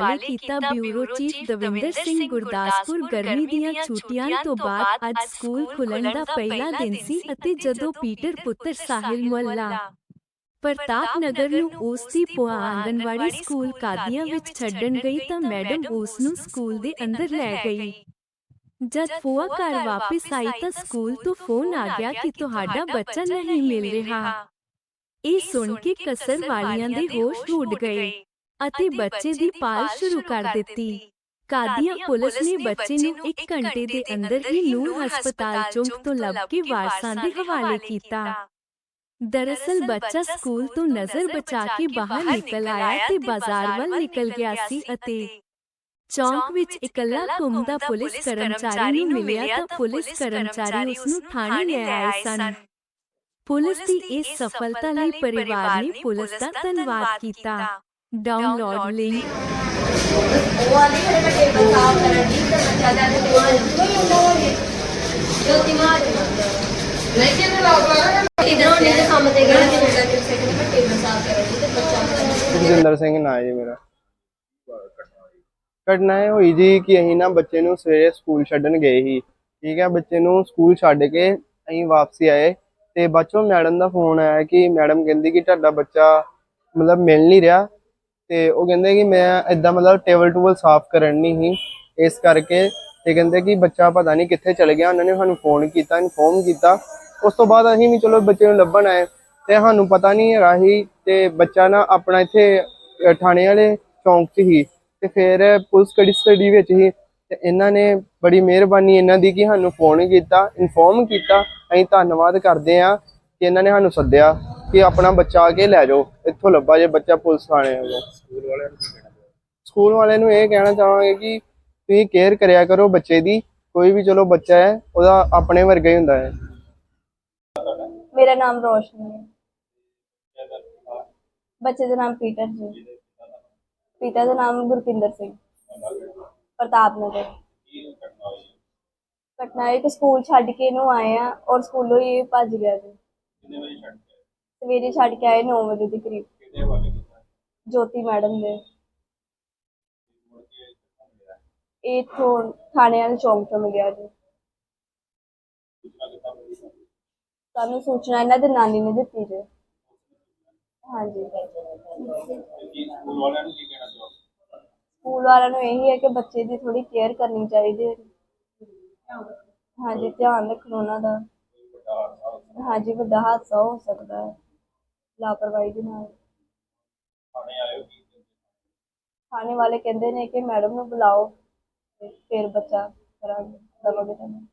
ਹਵਾਲੇ ਕੀਤਾ bureau chief Davinder Singh Gurdaspur ਗਰਮੀ ਦੀਆਂ ਛੁੱਟੀਆਂ ਤੋਂ ਬਾਅਦ ਅੱਜ ਸਕੂਲ ਖੁੱਲਣ ਦਾ ਪਹਿਲਾ ਦਿਨ ਸੀ ਅਤੇ ਜਦੋਂ ਪੀਟਰ ਪੁੱਤਰ ਸਾਹਿਲ ਮੁਹੱਲਾ ਪ੍ਰਤਾਪ ਨਗਰ ਨੂੰ ਉਸ ਦੀ ਭੂਆ ਆਂਗਨਵਾੜੀ ਸਕੂਲ ਕਾਦੀਆਂ ਵਿੱਚ ਛੱਡਣ ਗਈ ਤਾਂ ਮੈਡਮ ਉਸ ਨੂੰ ਸਕੂਲ ਦੇ ਅੰਦਰ ਲੈ ਗਈ। ਜਦ ਭੂਆ ਘਰ ਵਾਪਸ ਆਈ ਤਾਂ ਸਕੂਲ ਤੋਂ ਫੋਨ ਆ ਗਿਆ ਕਿ ਤੁਹਾਡਾ ਬੱਚਾ ਨਹੀਂ ਮਿਲ ਰਿਹਾ। ਇਹ ਸੁਣ ਕੇ ਕਸਰ ਵਾਲੀਆਂ ਦੇ ਹੋਸ਼ ਉੱਡ ਗਏ ਅਤੇ ਬੱਚੇ ਦੀ ਪਾਲ ਸ਼ੁਰੂ ਕਰ ਦਿੱਤੀ। ਕਾਦੀਆਂ ਪੁਲਿਸ ਨੇ ਬੱਚੇ ਨੂੰ 1 ਘੰਟੇ ਦੇ ਅੰਦਰ ਹੀ ਨੂਰ ਹਸਪਤਾਲ ਚੌਂਕ ਤੋਂ ਲੱਭ ਕੇ ਵਾਰਸਾਂ ਦੇ ਹਵਾਲੇ ਕੀਤਾ। ਦਰਅਸਲ ਬੱਚਾ ਸਕੂਲ ਤੋਂ ਨਜ਼ਰ ਬਚਾ ਕੇ ਬਾਹਰ ਨਿਕਲ ਆਇਆ ਤੇ ਬਾਜ਼ਾਰ ਵੱਲ ਨਿਕਲ ਗਿਆ ਸੀ ਅਤੇ ਚੌਂਕ ਵਿੱਚ ਇਕੱਲਾ ਘੁੰਮਦਾ ਪੁਲਿਸ ਕਰਮਚਾਰੀ ਨੂੰ ਮਿਲਿਆ ਤਾਂ ਪੁਲਿਸ ਕਰਮਚਾਰੀ ਉਸ ਨੂੰ ਥਾਣੇ ਲੈ ਆਏ ਸਨ। ਪੁਲਿਸ ਦੀ ਇਸ ਸਫਲਤਾ ਲਈ ਪਰਿਵਾਰ ਨੇ ਪੁਲਿਸ ਦਾ ਧੰਨਵਾਦ ਕੀਤਾ ਡਾਊਨਲੋਡ ਲਿੰਕ ਉਹ ਆਂਦੀ ਖੜੇ ਮੈਂ ਟੇਬਲ ਸਾਫ਼ ਕਰਨ ਦੀ ਤੇ ਬੱਚਾ ਜਾ ਕੇ ਦਿਮਾਗ ਜੋਤੀ ਮਾਰ ਨਹੀਂ ਕਿ ਮੈਂ ਲਾਗ ਲਾ ਇਧਰੋਂ ਨਹੀਂ ਤੇ ਕੰਮ ਤੇ ਗਿਆ ਕਿ ਮੁੰਡਾ ਕਿਸੇ ਨੇ ਮੈਂ ਟੇਬਲ ਸਾਫ਼ ਕਰਨ ਦੀ ਤੇ ਬੱਚਾ ਜਗਿੰਦਰ ਸਿੰਘ ਨਾਂ ਹੈ ਜੀ ਮੇਰਾ। ਘਟਨਾ ਇਹ ਹੋਈ ਜੀ ਕਿ ਅਸੀਂ ਨਾ ਬੱਚੇ ਨੂੰ ਸਵੇਰੇ ਸਕੂਲ ਛੱਡਣ ਗਏ ਸੀ। ਠੀਕ ਹੈ ਬੱਚੇ ਨੂੰ ਸਕੂਲ ਛੱਡ ਕੇ ਅਸੀਂ ਵਾਪਸੀ ਆਏ ਤੇ ਬੱਚੋਂ ਮੈਡਮ ਦਾ ਫੋਨ ਆਇਆ ਕਿ ਮੈਡਮ ਕਹਿੰਦੀ ਕਿ ਤੁਹਾਡਾ ਬੱਚਾ ਮਤਲਬ ਮਿਲ ਨਹੀਂ ਰਿਹਾ। ਤੇ ਉਹ ਕਹਿੰਦੇ ਕਿ ਮੈਂ ਇਦਾਂ ਮਤਲਬ ਟੇਬਲ ਟੂਬਲ ਸਾਫ਼ ਕਰਨ ਨਹੀਂ ਸੀ, ਇਸ ਕਰਕੇ ਤੇ ਕਹਿੰਦੇ ਕਿ ਬੱਚਾ ਪਤਾ ਨਹੀਂ ਕਿੱਥੇ ਚਲ ਗਿਆ, ਉਹਨਾਂ ਨੇ ਸਾਨੂੰ ਫੋਨ ਕੀਤਾ ਇਨਫੋਰਮ ਕੀਤਾ। ਉਸ ਤੋਂ ਬਾਅਦ ਅਸੀਂ ਵੀ ਚਲੋ ਬੱਚੇ ਨੂੰ ਲੱਭਣ ਆਏ ਤੇ ਸਾਨੂੰ ਪਤਾ ਨਹੀਂ ਹੈਗਾ ਸੀ ਤੇ ਬੱਚਾ ਨਾ ਆਪਣਾ ਇੱਥੇ ਥਾਣੇ ਵਾਲੇ ਚੌਂਕ 'ਚ ਹੀ ਤੇ ਫਿਰ ਪੁਲਿਸ ਕੜੀ ਸਟੱਡੀ ਵਿੱਚ ਹੀ ਤੇ ਇਹਨਾਂ ਨੇ ਬੜੀ ਮਿਹਰਬਾਨੀ ਇਹਨਾਂ ਦੀ ਕਿ ਸਾਨੂੰ ਫੋਨ ਕੀਤਾ ਇਨਫੋਰਮ ਕੀਤਾ। ਅਸੀਂ ਧੰਨਵਾਦ ਕਰਦੇ ਹਾਂ ਕਿ ਇਹਨਾਂ ਨੇ ਸਾਨੂੰ ਸੱਦਿਆ। ਕਿ ਆਪਣਾ ਬੱਚਾ ਆ ਕੇ ਲੈ ਜਾਓ ਇੱਥੋਂ ਲੱਭਾ ਜੇ ਬੱਚਾ ਪੁਲਿਸ ਥਾਣੇ ਵੱਲੋਂ ਸਕੂਲ ਵਾਲਿਆਂ ਨੂੰ ਇਹ ਕਹਿਣਾ ਚਾਹਾਂਗੇ ਕਿ ਤੁਸੀਂ ਕੇਅਰ ਕਰਿਆ ਕਰੋ ਬੱਚੇ ਦੀ ਕੋਈ ਵੀ ਚਲੋ ਬੱਚਾ ਹੈ ਉਹਦਾ ਆਪਣੇ ਵਰਗਾ ਹੀ ਹੁੰਦਾ ਹੈ। ਮੇਰਾ ਨਾਮ ਰੋਸ਼ਨੀ ਹੈ। ਬੱਚੇ ਦਾ ਨਾਮ ਪੀਟਰ ਜੀ। ਪਿਤਾ ਦਾ ਨਾਮ ਗੁਰਪਿੰਦਰ ਸਿੰਘ। ਪ੍ਰਤਾਪ ਨਗਰ। ਘਟਨਾ ਇਹ ਕਿ ਸਕੂਲ ਛੱਡ ਕੇ ਇਹਨੂੰ ਆਏ ਆ ਔਰ ਸਕੂਲੋਂ ਹੀ ਭੱਜ ਗਿਆ ਜੀ। ਸਵੇਰੇ ਛੱਡ ਕੇ ਆਏ 9 ਵਜੇ ਦੇ ਕਰੀਬ। ਜੋਤੀ ਮੈਡਮ ਦੇ। ਇਹ ਇੱਥੋਂ ਥਾਣੇ ਵਾਲੇ ਚੌਂਕ ਤੋਂ ਮਿਲਿਆ ਜੀ। ਸਾਨੂੰ ਸੂਚਨਾ ਇਹਨਾਂ ਦੇ ਨਾਨੀ ਨੇ ਦਿੱਤੀ ਜੀ। ਹਾਂਜੀ। ਸਕੂਲ ਵਾਲਿਆਂ ਨੂੰ ਇਹੀ ਹੈ ਕਿ ਬੱਚੇ ਦੀ ਥੋੜੀ ਕੇਅਰ ਕਰਨੀ ਚਾਹੀਦੀ ਹੈ। ਹਾਂਜੀ ਧਿਆਨ ਰੱਖਣਾ ਉਹਨਾਂ ਦਾ। ਹਾਂਜੀ ਵੱਡਾ ਹਾਦਸਾ ਹੋ ਸਕਦਾ ਹੈ। ਲਾਪਰਵਾਹੀ ਦੇ ਨਾਲ। ਥਾਣੇ ਵਾਲੇ ਕਹਿੰਦੇ ਨੇ ਕਿ ਮੈਡਮ ਨੂੰ ਬੁਲਾਓ ਤੇ ਫਿਰ ਬੱਚਾ ਕਰਾਂਗੇ ਦਵਾਂਗੇ ਤੁਹਾਨੂੰ।